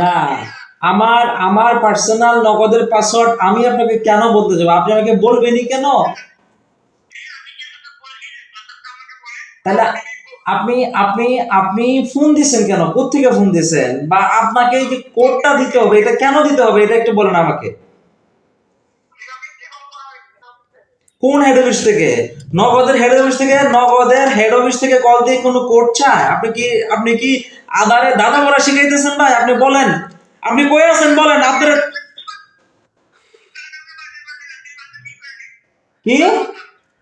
না, আমার আমার পার্সোনাল নগদের পাসওয়ার্ড আমি আপনাকে কেন বলতে যাব? আপনি আমাকে বলবেনই কেন? তাহলে আপনি আপনি আপনি ফোন দিছেন কেন? কোথেকে ফোন দিছেন বা আপনাকে এই যে কোডটা দিতে হবে, এটা কেন দিতে হবে? এটা একটু বলেন আমাকে। কোন হেড অফিস থেকে? নগদের হেড অফিস থেকে নগদের হেড অফিস থেকে কল দিয়ে কোনো কোড চায়? আপনি কি আপনি কি আধারে দাদা বলা শিখাইতেছেন ভাই? আপনি বলেন। আপনি কই আছেন বলেন? আপনার কি?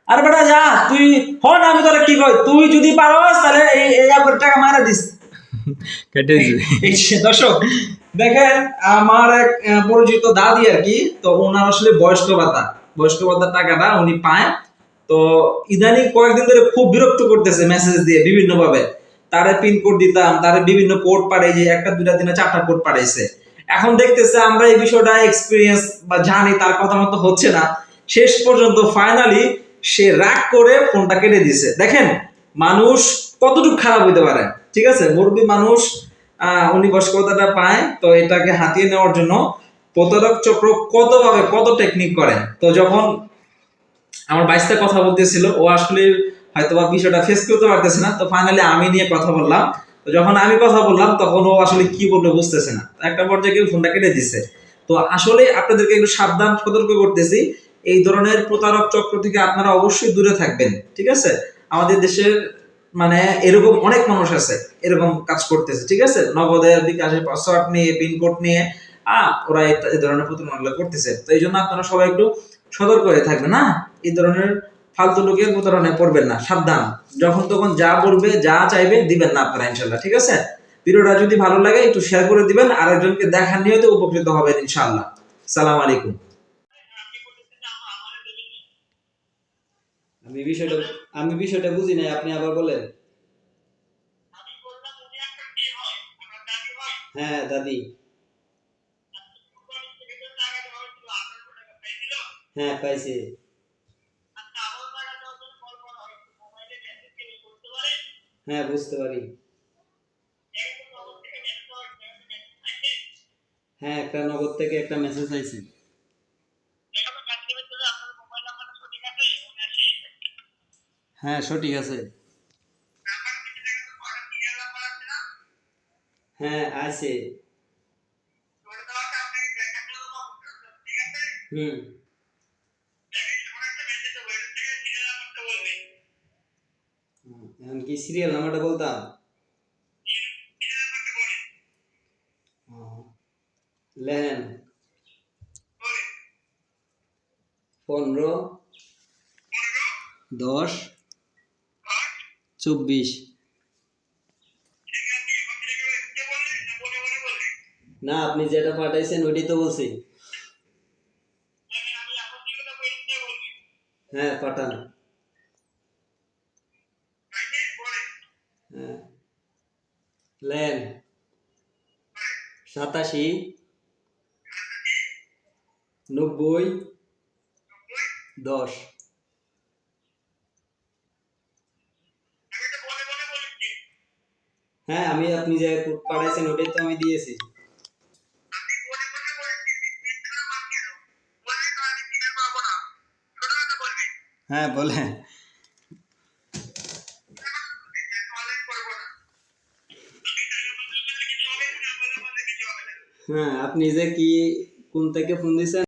আর বেটা যা তুই হন আমি তোরা কি কই? তুই যদি পারস তাহলে এই এই আপনার টাকা মারা দিস। কেটে দর্শক দেখেন আমার এক পরিচিত দাদি আর কি তো ওনার আসলে বয়স্ক ভাতা। বয়স্ক ভাতার টাকাটা উনি পায়। তো ইদানিং কয়েকদিন ধরে খুব বিরক্ত করতেছে মেসেজ দিয়ে বিভিন্ন ভাবে তারে পিন কোড দিতাম, তারে বিভিন্ন কোড পাঠাই যে একটা দুটা দিনে চারটা কোড পাঠাইছে। এখন দেখতেছে আমরা এই বিষয়টা এক্সপিরিয়েন্স বা জানি, তার কথা মতো হচ্ছে না। শেষ পর্যন্ত ফাইনালি সে রাগ করে ফোনটা কেটে দিছে। দেখেন, মানুষ কতটুকু খারাপ হইতে পারে, ঠিক আছে? মুরব্বী মানুষ উনি বয়স্কতাটা পায়, তো এটাকে হাতিয়ে নেওয়ার জন্য প্রতারক চক্র কতভাবে, কত টেকনিক করে? তো যখন আমার বাইশটা কথা বলতেছিল, ও আসলে হয়তো বা বিষয়টা ফেস করতে পারতেছে না, তো ফাইনালি আমি নিয়ে কথা বললাম। তো যখন আমি কথা বললাম, তখন ও আসলে কি বলবে বুঝতেছে না। একটা পর্যায়ে কেউ ফোনটা কেটে দিছে। তো আসলে আপনাদেরকে একটু সাবধান, সতর্ক করতেছি, এই ধরনের প্রতারক চক্র থেকে আপনারা অবশ্যই দূরে থাকবেন, ঠিক আছে? আমাদের দেশের মানে এরকম অনেক মানুষ আছে, এরকম কাজ করতেছে, ঠিক আছে? নগদের বিকাশের পাসওয়ার্ড নিয়ে, পিনকোড নিয়ে ওরা এই ধরনের প্রতারণাগুলো করতেছে। তো এই জন্য আপনারা সবাই একটু সতর্ক হয়ে থাকবেন না? এই ধরনের ফালতু লোকের প্রতারণায় পড়বেন না সাবধান। যখন তখন যা বলবে যা চাইবে দিবেন না আপনারা ইনশাল্লাহ ঠিক আছে? ভিডিওটা যদি ভালো লাগে একটু শেয়ার করে দিবেন আরেকজনকে দেখার নিয়তে উপকৃত হবেন ইনশাআল্লাহ সালাম আলাইকুম। আমি বিষয়টা আমি বিষয়টা বুঝি নাই আপনি আবার বলেন। হ্যাঁ দাদি। হ্যাঁ পাইছি। হ্যাঁ বুঝতে পারি। হ্যাঁ একটা নগদ থেকে একটা মেসেজ আইছে। হ্যাঁ সঠিক আছে। হ্যাঁ আছে হুম হুম, এখন কি সিরিয়াল নাম্বারটা বলতাম? লেন। পনেরো। দশ। চব্বিশ। না, আপনি যেটা পাঠাইছেন ওইটাই তো বলছি। হ্যাঁ পাঠান হ্যাঁ লেন। সাতাশি। নব্বই। দশ। হ্যাঁ আমি আপনি যে পাঠাইছেন, ওটাই তো আমি দিয়েছি। হ্যাঁ বলেন। হ্যাঁ আপনি যে কি কোন থেকে ফোন দিয়েছেন